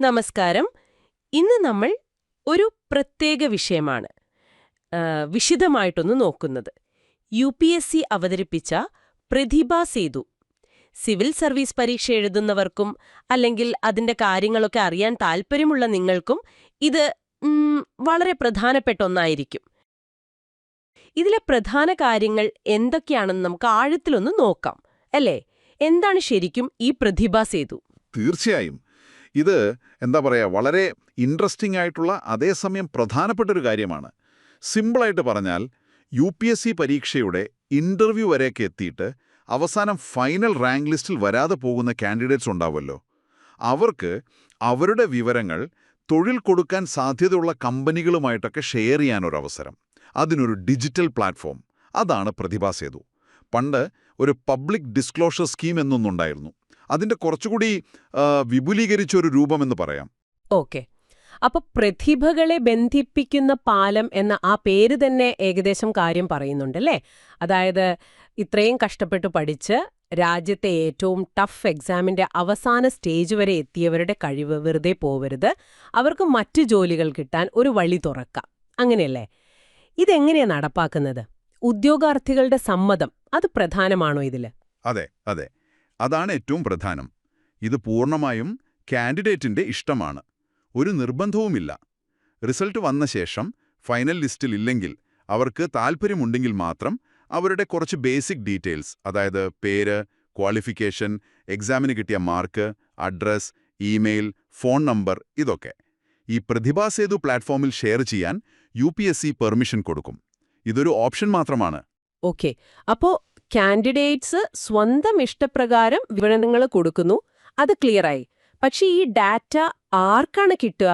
നമസ്കാരം. ഇന്ന് നമ്മൾ ഒരു പ്രത്യേക വിഷയമാണ്. വിശദമായിട്ടൊന്ന് നോക്കുന്നത്. യു പി എസ് സി അവതരിപ്പിച്ച പ്രതിഭ സേതു. സിവിൽ സർവീസ് പരീക്ഷ എഴുതുന്നവർക്കും അല്ലെങ്കിൽ അതിന്റെ കാര്യങ്ങളൊക്കെ അറിയാൻ താൽപ്പര്യമുള്ള നിങ്ങൾക്കും ഇത് വളരെ പ്രധാനപ്പെട്ട ഒന്നായിരിക്കും. ഇതിലെ പ്രധാന കാര്യങ്ങൾ എന്തൊക്കെയാണെന്ന് നമുക്ക് ആഴത്തിലൊന്ന് നോക്കാം. അല്ലേ? എന്താണ് ശരിക്കും ഈ പ്രതിഭാ സേതു? തീർച്ചയായും. ഇത് എന്താ പറയുക വളരെ ഇൻട്രസ്റ്റിംഗ് ആയിട്ടുള്ള അതേസമയം പ്രധാനപ്പെട്ട ഒരു കാര്യമാണ്. സിമ്പിളായിട്ട് പറഞ്ഞാൽ യു പി എസ് സി പരീക്ഷയുടെ ഇന്റർവ്യൂ വരെയൊക്കെ എത്തിയിട്ട് അവസാനം ഫൈനൽ റാങ്ക് ലിസ്റ്റിൽ വരാതെ പോകുന്ന കാൻഡിഡേറ്റ്സ് ഉണ്ടാവുമല്ലോ. അവർക്ക് അവരുടെ വിവരങ്ങൾ തൊഴിൽ കൊടുക്കാൻ സാധ്യതയുള്ള കമ്പനികളുമായിട്ടൊക്കെ ഷെയർ ചെയ്യാനൊരവസരം അതിനൊരു ഡിജിറ്റൽ പ്ലാറ്റ്ഫോം അതാണ് പ്രതിഭാ സേതു. പണ്ട് ഒരു പബ്ലിക് ഡിസ്ക്ലോഷർ സ്കീം എന്നൊന്നുണ്ടായിരുന്നു. അതിന്റെ കുറച്ചുകൂടി വിപുലീകരിച്ചൊരു വിപുലീകരിച്ച ഒരു രൂപമെന്ന് പറയാം. ഓക്കെ. അപ്പൊ പ്രതിഭകളെ ബന്ധിപ്പിക്കുന്ന പാലം എന്ന ആ പേര് തന്നെ ഏകദേശം കാര്യം പറയുന്നുണ്ടല്ലേ? അതായത് ഇത്രയും കഷ്ടപ്പെട്ട് പഠിച്ച് രാജ്യത്തെ ഏറ്റവും ടഫ് എക്സാമിന്റെ അവസാന സ്റ്റേജ് വരെ എത്തിയവരുടെ കഴിവ് വെറുതെ പോവരുത്. അവർക്ക് മറ്റു ജോലികൾ കിട്ടാൻ ഒരു വഴി തുറക്കാം. അങ്ങനെയല്ലേ? ഇതെങ്ങനെയാണ് നടപ്പാക്കുന്നത്? ഉദ്യോഗാർത്ഥികളുടെ സമ്മതം അത് പ്രധാനമാണോ ഇതിൽ അതെ അതെ. അതാണ് ഏറ്റവും പ്രധാനം. ഇത് പൂർണമായും കാൻഡിഡേറ്റിന്റെ ഇഷ്ടമാണ്. ഒരു നിർബന്ധവുമില്ല. റിസൾട്ട് വന്ന ശേഷം ഫൈനൽ ലിസ്റ്റിൽ ഇല്ലെങ്കിൽ അവർക്ക് താൽപ്പര്യമുണ്ടെങ്കിൽ മാത്രം അവരുടെ കുറച്ച് ബേസിക് ഡീറ്റെയിൽസ് അതായത് പേര് ക്വാളിഫിക്കേഷൻ എക്സാമിന് കിട്ടിയ mark address email phone number ഇതൊക്കെ. ഈ പ്രതിഭാസേതു പ്ലാറ്റ്ഫോമിൽ ഷെയർ ചെയ്യാൻ യു പെർമിഷൻ കൊടുക്കും. ഇതൊരു ഓപ്ഷൻ മാത്രമാണ്. ഓക്കെ. അപ്പോ കാൻഡിഡേറ്റ്സ് സ്വന്തം ഇഷ്ടപ്രകാരം വിവരണങ്ങൾ കൊടുക്കുന്നു. അത് ക്ലിയറായി പക്ഷേ ഈ ഡാറ്റ ആർക്കാണ് കിട്ടുക?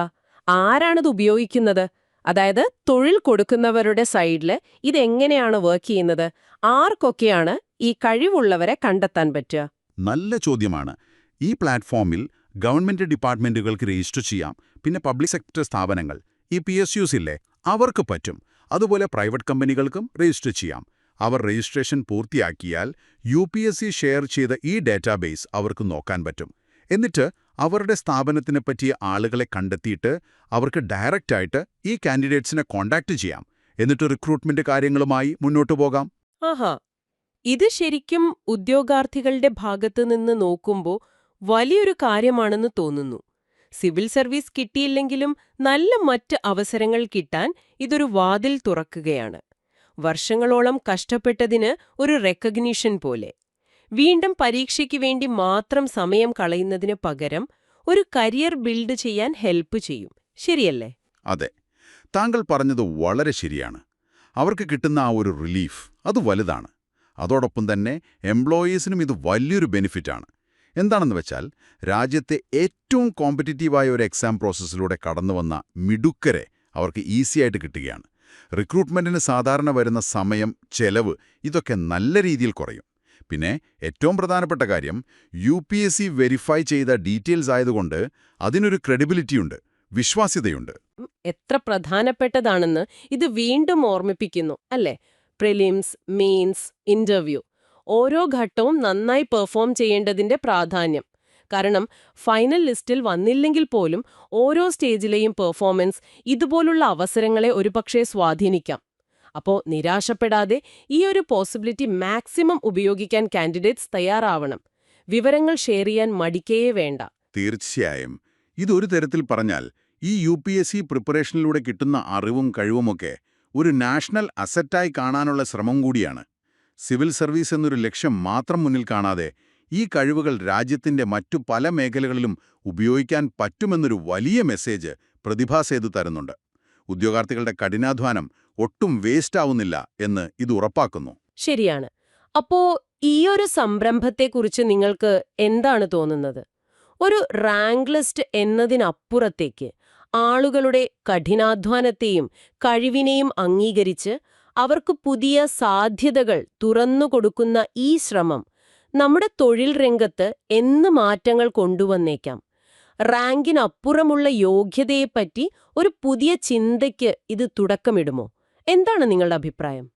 ആരാണത് ഉപയോഗിക്കുന്നത്? അതായത് തൊഴിൽ കൊടുക്കുന്നവരുടെ സൈഡിൽ ഇതെങ്ങനെയാണ് വർക്ക് ചെയ്യുന്നത്? ആർക്കൊക്കെയാണ് ഈ കഴിവുള്ളവരെ കണ്ടെത്താൻ പറ്റുക? നല്ല ചോദ്യമാണ്. ഈ പ്ലാറ്റ്ഫോമിൽ ഗവൺമെന്റ് ഡിപ്പാർട്ട്മെന്റുകൾക്ക് രജിസ്റ്റർ ചെയ്യാം. പിന്നെ പബ്ലിക് സെക്ടർ സ്ഥാപനങ്ങൾ ഈ പി എസ് ഇല്ലേ അവർക്ക് പറ്റും. അതുപോലെ പ്രൈവറ്റ് കമ്പനികൾക്കും രജിസ്റ്റർ ചെയ്യാം. അവർ രജിസ്ട്രേഷൻ പൂർത്തിയാക്കിയാൽ യു ഷെയർ ചെയ്ത ഈ ഡാറ്റാബേസ് അവർക്ക് നോക്കാൻ പറ്റും. എന്നിട്ട് അവരുടെ സ്ഥാപനത്തിനെ പറ്റിയ ആളുകളെ കണ്ടെത്തിയിട്ട് അവർക്ക് ഡയറക്റ്റായിട്ട് ഈ കാൻഡിഡേറ്റ്സിനെ കോണ്ടാക്ട് ചെയ്യാം. എന്നിട്ട് റിക്രൂട്ട്മെന്റ് കാര്യങ്ങളുമായി മുന്നോട്ടു പോകാം. ആഹാ ഇത് ശരിക്കും ഉദ്യോഗാർത്ഥികളുടെ ഭാഗത്തു നിന്ന് നോക്കുമ്പോൾ വലിയൊരു കാര്യമാണെന്ന് തോന്നുന്നു. സിവിൽ സർവീസ് കിട്ടിയില്ലെങ്കിലും നല്ല മറ്റ് അവസരങ്ങൾ കിട്ടാൻ ഇതൊരു വാതിൽ തുറക്കുകയാണ്. വർഷങ്ങളോളം കഷ്ടപ്പെട്ടതിന് ഒരു റെക്കഗ്നീഷൻ പോലെ. വീണ്ടും പരീക്ഷയ്ക്ക് വേണ്ടി മാത്രം സമയം കളയുന്നതിന് പകരം ഒരു കരിയർ ബിൽഡ് ചെയ്യാൻ ഹെൽപ്പ് ചെയ്യും. ശരിയല്ലേ? അതെ. താങ്കൾ പറഞ്ഞത് വളരെ ശരിയാണ്. അവർക്ക് കിട്ടുന്ന ആ ഒരു റിലീഫ് അത് വലുതാണ്. അതോടൊപ്പം തന്നെ എംപ്ലോയീസിനും ഇത് വലിയൊരു ബെനിഫിറ്റാണ് എന്താണെന്ന് വെച്ചാൽ രാജ്യത്തെ ഏറ്റവും കോമ്പറ്റിറ്റീവായ ഒരു എക്സാം പ്രോസസ്സിലൂടെ കടന്നുവന്ന മിടുക്കരെ അവർക്ക് ഈസിയായിട്ട് കിട്ടുകയാണ്. റിക്രൂട്ട്മെന്റിന് സാധാരണ വരുന്ന സമയം ചെലവ് ഇതൊക്കെ നല്ല രീതിയിൽ കുറയും. പിന്നെ ഏറ്റവും പ്രധാനപ്പെട്ട കാര്യം U P S C verify ചെയ്ത ഡീറ്റെയിൽസ് ആയതുകൊണ്ട് അതിനൊരു ക്രെഡിബിലിറ്റിയുണ്ട് വിശ്വാസ്യതയുണ്ട്. എത്ര പ്രധാനപ്പെട്ടതാണെന്ന് ഇത് വീണ്ടും ഓർമ്മിപ്പിക്കുന്നു അല്ലേ? പ്രിലിംസ് മെയിൻസ് ഇന്റർവ്യൂ ഓരോ ഘട്ടവും നന്നായി പെർഫോം ചെയ്യേണ്ടതിന്റെ പ്രാധാന്യം. കാരണം ഫൈനൽ ലിസ്റ്റിൽ വന്നില്ലെങ്കിൽ പോലും ഓരോ സ്റ്റേജിലെയും പെർഫോമൻസ് ഇതുപോലുള്ള അവസരങ്ങളെ ഒരുപക്ഷെ സ്വാധീനിക്കാം. അപ്പോൾ നിരാശപ്പെടാതെ ഈ ഒരു പോസിബിലിറ്റി മാക്സിമം ഉപയോഗിക്കാൻ കാൻഡിഡേറ്റ്സ് തയ്യാറാവണം. വിവരങ്ങൾ ഷെയർ ചെയ്യാൻ മടിക്കേ വേണ്ട. തീർച്ചയായും. ഇതൊരു തരത്തിൽ പറഞ്ഞാൽ ഈ യു പി എസ് സി പ്രിപ്പറേഷനിലൂടെ കിട്ടുന്ന അറിവും കഴിവുമൊക്കെ ഒരു നാഷണൽ അസറ്റായി കാണാനുള്ള ശ്രമം കൂടിയാണ്. സിവിൽ സർവീസ് എന്നൊരു ലക്ഷ്യം മാത്രം മുന്നിൽ കാണാതെ ഈ കഴിവുകൾ രാജ്യത്തിന്റെ മറ്റു പല മേഖലകളിലും ഉപയോഗിക്കാൻ പറ്റുമെന്നൊരു വലിയ മെസ്സേജ് പ്രതിഭാസേതു തരുന്നുണ്ട്. ഉദ്യോഗാർത്ഥികളുടെ കഠിനാധ്വാനം ഒട്ടും വേസ്റ്റ് ആവുന്നില്ല എന്ന് ഇത് ഉറപ്പാക്കുന്നു. ശരിയാണ്. അപ്പോ ഈയൊരു സംരംഭത്തെക്കുറിച്ച് നിങ്ങൾക്ക് എന്താണ് തോന്നുന്നത്? ഒരു റാങ്ക് ലിസ്റ്റ് എന്നതിനപ്പുറത്തേക്ക് ആളുകളുടെ കഠിനാധ്വാനത്തെയും കഴിവിനെയും അംഗീകരിച്ച് അവർക്ക് പുതിയ സാധ്യതകൾ തുറന്നുകൊടുക്കുന്ന ഈ ശ്രമം നമ്മുടെ തൊഴിൽ രംഗത്ത് എന്ന് മാറ്റങ്ങൾ കൊണ്ടുവന്നേക്കാം. റാങ്കിനപ്പുറമുള്ള യോഗ്യതയെപ്പറ്റി ഒരു പുതിയ ചിന്തയ്ക്ക് ഇത് തുടക്കമിടുമോ? എന്താണ് നിങ്ങളുടെ അഭിപ്രായം?